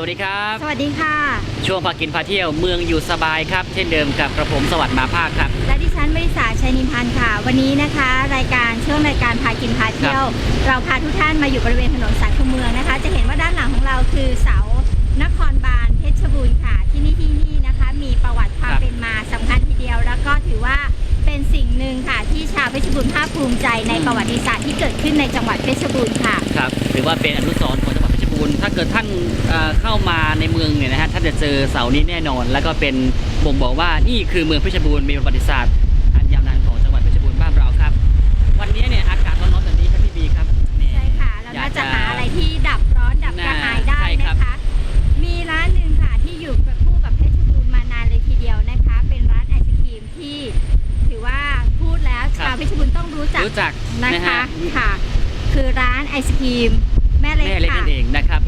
สวัสดีครับ สวัสดีค่ะ ช่วงพากินพาเที่ยวเมืองอยู่สบายครับ เช่นเดิมกับกระผมสวัสดิ์มาภาคครับ และดิฉันบริษาชัยนินพันธ์ค่ะ วันนี้นะคะ รายการช่วงรายการพากินพาเที่ยว เราพาทุกท่านมาอยู่บริเวณถนนสายคูเมืองนะคะ จะเห็นว่าด้านหลังของเราคือเสานครบาลเพชรบูรณ์ค่ะ ที่นี่ที่นี่นะคะ มีประวัติความครับเป็นมาสำคัญทีเดียว แล้วก็ถือว่าเป็นสิ่งหนึ่งค่ะ ที่ชาวเพชรบูรณ์ภาคภูมิใจในประวัติศาสตร์ที่เกิดขึ้นในจังหวัดเพชรบูรณ์ค่ะ ครับถือว่าเป็นอนุสรณ์ของ จังหวัดเพชรบูรณ์ ถ้าเกิดท่านเอ่อเข้ามาในเมืองเนี่ยนะฮะท่านจะเจอเสานี้แน่นอน แล้วก็เป็นบ่งบอกว่านี่คือเมืองเพชรบูรณ์มีประวัติศาสตร์อันยาวนานของจังหวัดเพชรบูรณ์บ้านเราครับ วันนี้เนี่ยอากาศร้อนๆแบบนี้ครับพี่บีครับนี่ใช่ค่ะเราอยาน่ากจะจะหาอะไรที่ดับร้อนดับกระหายได้ใช่ครับนะคะ มีร้านหนึ่งค่ะที่อยู่กับคู่กับเพชรบูรณ์มานานเลยทีเดียวนะคะ เป็นร้านไอศครีมที่ถือว่าพูดแล้วชาวเพชรบูรณ์ต้องรู้จักรู้จักนะนะคะฮะค่ะ คือร้านไอศครีมแม่เล็กแม่เล็กค่ะ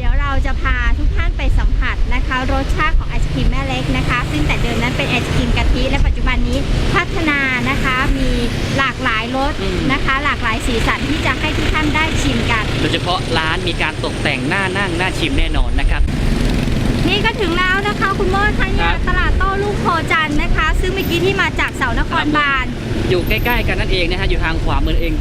นั่นเองนะครับเดี๋ยวเราจะพาทุกท่านไปสัมผัสนะคะ รสชาติของไอศครีมแม่เล็กนะคะ ซึ่งแต่เดิมนั้นเป็นไอศครีมกะทิและปัจจุบันนี้พัฒนานะคะมีหลากหลายรสอืมนะคะ หลากหลายสีสันที่จะให้ทุกท่านได้ชิมกัน โดยเฉพาะร้านมีการตกแต่งหน้านั่งหน้าชิมแน่นอนนะครับนี่ก็ถึงแล้วนะคะคุณโมดคะเนี่ครัยบตลาดโต้รุ่งโพจันทร์นะคะ ซึ่งเมื่อกี้ที่มาจากเสานครบาลอยู่ใกล้ ๆ กันนั่นเองนะฮะอยู่ทางขวามือเอง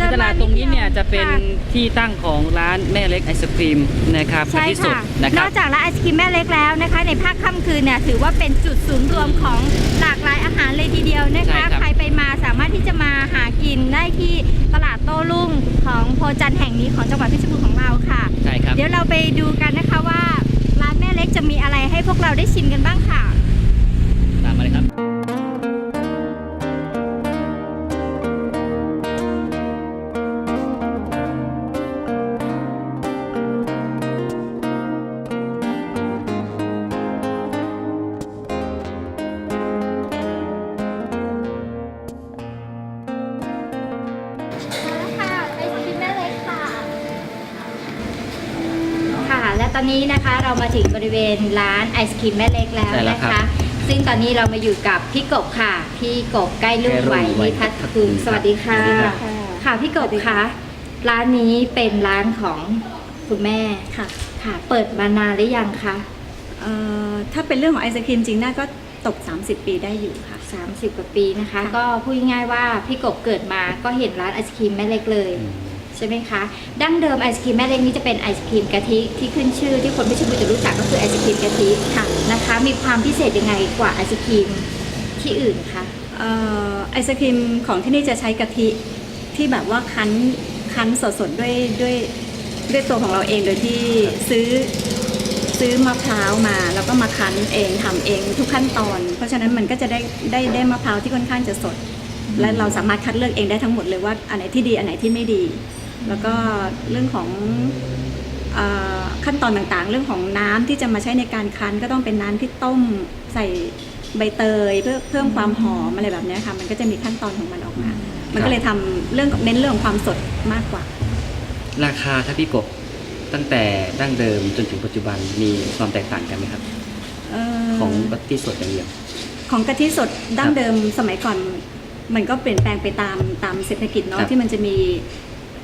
เดินตมาลาดตรงนี้เนี่ยจะเป็นค่ะที่ตั้งของร้านแม่เล็กไอศครีมนะครับใช่ที่สุดค่ะนะคนรัอบกจากร้านไอศครีมแม่เล็กแล้วนะคะ ในภาคค่ำคืนเนี่ยถือว่าเป็นจุดศูนย์รวมของหลากหลายอาหารเลยทีเดียวนะใช่คะ ครับ ใครไปมาสามารถที่จะมาหากินได้ที่ตลาดโต้รุ่งของโพจันทร์แห่งนี้ของจังหวัดเพชรบูรณ์ของเราค่ะ ใช่ครับ เดี๋ยวเราไปดูกันนะคะว่าร้านแม่เล็กจะมีอะไรให้พวกเราได้ชิมกันบ้างค่ะ ตามมาเลยครับ ตอนนี้นะคะเรามาถึงบริเวณร้านไอศครีมแม่เล็กแล้วใช่แล้วนะครัคะ บ ซึ่งตอนนี้เรามาอยู่กับพี่กบค่ะ พี่กบใกล้ลุ่งไหวใกล้รุ่งไหวนิพัฒน์คุณสวัสดีค่ะสวัสดีครับค่ะพี่กบคะร้านนี้เป็นร้านของคุณแม่ค่ะค่ะ เปิดมานานหรือยังคะเอ่อถ้าเป็นเรื่องของไอศครีมจริงน่าก็ตก 30 ปีได้อยู่ค่ะ 30กว่าปีนะคะค่ะก็พูดง่ายๆว่าพี่กบเกิดมาก็เห็นร้านไอศครีมแม่เล็กเลยใช่ไหมคะ ดั้งเดิมไอศครีมแม่เล็กนี้จะเป็นไอศครีมกะทิที่ขึ้นชื่อที่คนเพชรบูรณ์จะรู้จักก็คือไอศครีมกะทิค่ะนะคะ มีความพิเศษยังไงกว่าไอศครีมที่อื่นคะเอ่อไอศครีมของที่นี่จะใช้กะทิที่แบบว่าคั้นคั้นสดๆด้วยด้วยด้วยตัวของเราเองโดยที่ซื้อซื้อมะพร้าวมา แล้วก็มาคั้นเองทำเองทุกขั้นตอน เพราะฉะนั้นมันก็จะได้ได้ได้มะพร้าวที่ค่อนข้างจะสด และเราสามารถคัดเลือกเองได้ทั้งหมดเลยว่าอันไหนที่ดีอันไหนที่ไม่ดี แล้วก็เรื่องของเอ่อขั้นตอนต่างๆ เรื่องของน้ำที่จะมาใช้ในการคั้นก็ต้องเป็นน้ำที่ต้มใส่ใบเตยเพื่อเพิ่มความหอมอะไรแบบเนี้ยค่ะ มันก็จะมีขั้นตอนของมันออกมา มันก็เลยทำเรื่องเน้นเรื่องของความสดมากกว่า ราคาครับพี่กบตั้งแต่ดั้งเดิมจนถึงปัจจุบันมีความแตกต่างกันไหมครับเอ่อของกะทิสดอย่างเดียว ของกะทิสดดั้งเดิมสมัยก่อน มันก็เปลี่ยนแปลงไปตามตามเศรษฐกิจครัเนาะบที่มันจะมี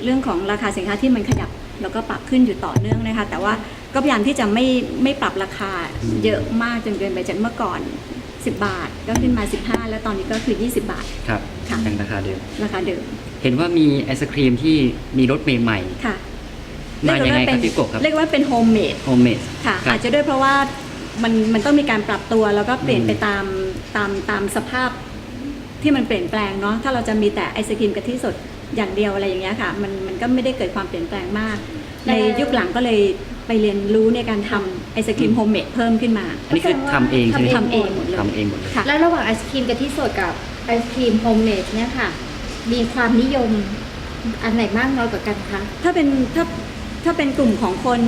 เรื่องของราคาสินค้าที่มันขยับแล้วก็ปรับขึ้นอยู่ต่อเนื่องนะคะ แต่ว่าก็พยายามที่จะไม่ไม่ปรับราคาเยอะมากจนเกินไปจากเมื่อก่อน 10 บาท ก็ขึ้นมา 15 แล้วตอนนี้ก็คือ 20 บาทครับค่ะยังราคาเดิมราคาเดิม เห็นว่ามีไอศครีมที่มีรสใหม่ค่ะๆมายังไงครับพี่กบครับเรียกว่าเป็นโฮมเมดโฮมเมดค่ะครับอาจจะด้วยเพราะว่ามันมันต้องมีการปรับตัวแล้วก็เปลี่ยนอืมไปตามตามตามสภาพที่มันเปลี่ยนแปลงเนาะถ้าเราจะมีแต่ไอศครีมกะทิสด อย่างเดียวอะไรอย่างเงี้ยค่ะ มันมันก็ไม่ได้เกิดความเปลี่ยนแปลงมาก ในยุคหลังก็เลยไปเรียนรู้ในการทำไอศครีมโฮมเมดเพิ่มขึ้นมา อันนี้คือทำเองใช่ไหมทำเองหมดเลยทำเองหมดเลยค่ะ แล้วระหว่างไอศครีมกะทิสดกับไอศครีมโฮมเมดเนี่ยค่ะ มีความนิยมอันไหนมากน้อยกว่ากันคะถ้าเป็นถ้าถ้าเป็นกลุ่มของคน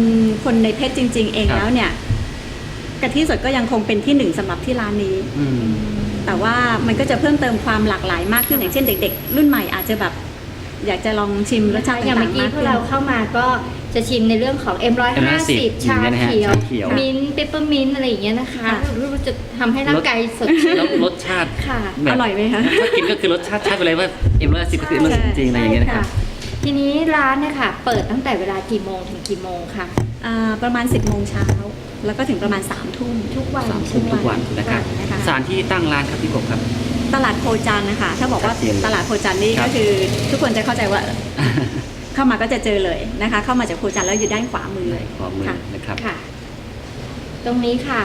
คนในเพชรจริง ๆ เองครับแล้วเนี่ยกะทิสดก็ยังคงเป็นที่หนึ่งสำหรับที่ร้านนี้อืมแต่ว่ามันก็จะเพิ่มเติมความหลากหลายมากขึ้นอย่างเช่นเด็ก ๆ รุ่นใหม่อาจจะแบบ อยากจะลองชิมรสชาติอย่างต่าเมื่องๆกี้มากพวขึ้กนเราเข้ามาก็จะชิมในเรื่องของ M150 M150 ชาเนี่ยนะฮะเขียว ชาเขียว มิ้นท์เปปเปอร์มิ้นท์อะไรอย่างเงี้ยนะคะค่ะรู้จะทำให้ร่างกายสดชื่นแล้วรสชาติค่ะ แบบอร่อยไหมคะ ถ้ากินก็คือรสชาติชัดไปเลยว่าเอ็มร้อยสิบก็คือเอ็มร้อยสิบจริงๆอะไรอย่างเงี้ยนะครับทีทีนี้ร้านเนี่ยค่ะเปิดตั้งแต่เวลากี่โมงถึงกี่โมงค่ะ อ่าประมาณ 10โมงเช้าแล้วก็ถึงประมาณ3ทุ่ม ทุกวันสามทุ่มทุกวันนะครับนะคะสถานที่ตั้งร้านครับพี่กบครับ ตลาดโพจันทร์นะคะถ้าบอกว่าชัดเจนเลยตลาดโพจันทร์นี่ครับก็คือทุกคนจะเข้าใจว่าเข้ามาก็จะเจอเลยนะคะ เข้ามาจากโพจันทร์แล้วอยู่ด้านขวามือเลยขอมือค่ะนะครับค่ะ ตรงนี้ค่ะ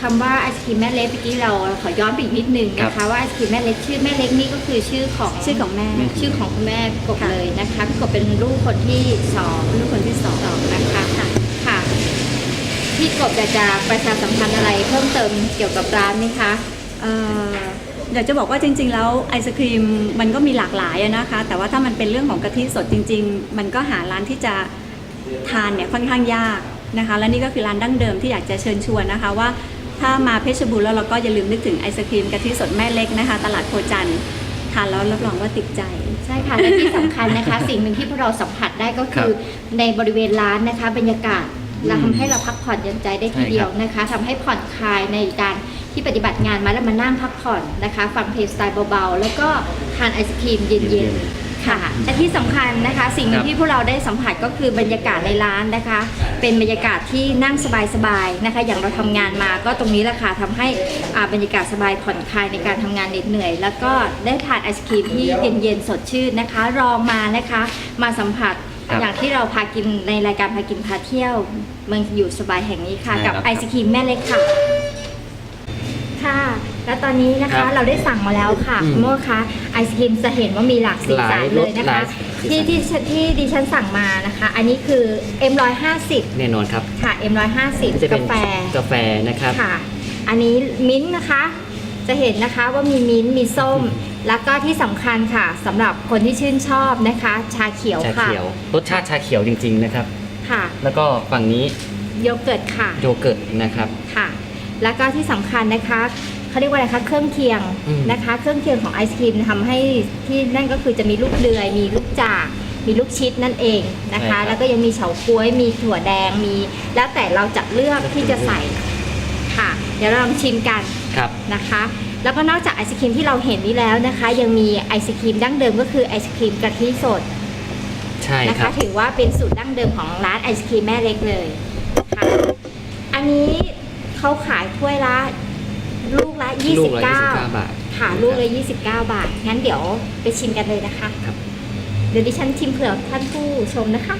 คำว่าไอศครีมแม่เล็กเมื่อกี้เราขอย้อนไปอีกนิดนึงนะครัคะบว่าไอศครีมแม่เล็กชื่อแม่เล็กนี่ก็คือชื่อของชื่อของแม่แม่ชื่อของคุณแม่พี่กบค่ะเลยนะคะพี่กบเป็นลูกคนที่สองลูกคนที่สองสองนะคะค่ะพี่กบอยากจะประชาสัมพันธ์อะไรเพิ่มเติมเกี่ยวกับร้านไหมคะเอ่อ อยากจะบอกว่าจริง ๆ แล้วไอศครีมมันก็มีหลากหลายอะนะคะ แต่ว่าถ้ามันเป็นเรื่องของกะทิสดจริง ๆ มันก็หาร้านที่จะทานเนี่ยค่อนข้างยากนะคะ และนี่ก็คือร้านดั้งเดิมที่อยากจะเชิญชวนนะคะว่าถ้ามาเพชรบูรณ์แล้วเราก็อย่าลืมนึกถึงไอศครีมกะทิสดแม่เล็กนะคะ ตลาดโพจันทร์ทานแล้วรับรองว่าติดใจ ใช่ค่ะและที่สำคัญนะคะ สิ่งหนึ่งที่พวกเราสัมผัสได้ก็คือในบริเวณร้านนะคะ บรรยากาศเราทำให้เราพักผ่อนหย่อนใจได้ทีเดียวนะคะทำให้ผ่อนคลายในการ ที่ปฏิบัติงานมาแล้วมานั่งพักผ่อนนะคะ ฟังเพลงสไตล์เบาๆ แล้วก็ทานไอศครีมเย็นๆค่ะและที่สำคัญนะคะ สิ่งหนึ่งที่พวกเราได้สัมผัสก็คือบรรยากาศในร้านนะคะ เป็นบรรยากาศที่นั่งสบายๆนะคะ อย่างเราทำงานมาก็ตรงนี้แหละค่ะทำให้อ่าบรรยากาศสบายผ่อนคลายในการทำงานเหน็ดเหนื่อย แล้วก็ได้ทานไอศครีมที่เย็นๆสดชื่นนะคะลองมานะคะ มาสัมผัสครับอย่างที่เราพากินในรายการพากินพาเที่ยว เมืองอยู่สบายแห่งนี้ค่ะใช่กับครับไอศครีมแม่เล็กค่ะ ค่ะ และตอนนี้นะครัคะบเราได้สั่งมาแล้วค่ะอืมคุณโมคะไอศครีมจะเห็นว่ามีหลากสีสันเลยนะหลาคะยรสหลายสีสันที่ที่ที่ดิฉันสั่งมานะคะ อันนี้คือ M150 แน่นอนครับค่ะ M150 จะเป็กานแฟกาแฟนะครับ ค่ะ อันนี้มิ้นท์นะคะ จะเห็นนะคะว่ามีมิ้นท์มีส้ม แล้วก็ที่สำคัญค่ะสำหรับคนที่ชื่นชอบนะคะ ชาเขียวชาค่ะเขียว รสชาติชาเขียวจริง ๆ นะครับ ค่ะ แล้วก็ฝั่งนี้โยเกิร์ตค่ะโยเกิร์ตนะครับ ค่ะ แล้วก็ที่สำคัญนะคะเขาเรียกว่าอะไรคะเครื่องเคียงอืมนะคะ เครื่องเคียงของไอศครีมทำให้ที่นั่นก็คือจะมีลูกเดือย มีลูกจากมีลูกชิดนั่นเองนะคะ แล้วก็ยังมีเฉาก๊วย มีถั่วแดงมี แล้วแต่เราจะเลือกที่จะใส่ค่ะ เดี๋ยวเราลองชิมกันครับนะคะ แล้วก็นอกจากไอศครีมที่เราเห็นนี้แล้วนะคะ ยังมีไอศครีมดั้งเดิมก็คือไอศครีมกะทิสดใช่นะครัคะบถือว่าเป็นสูตรดั้งเดิมของร้านไอศครีมแม่เล็กเลยค่ะอันนี้ เขาขายถ้วยละ ลูกละ ลูกละ29 29 บาท ค่ะลูกละ 29 บาท งั้นเดี๋ยวไปชิมกันเลยนะคะ ครับ เดี๋ยวดิฉันชิมเผื่อท่านผู้ชมนะคะ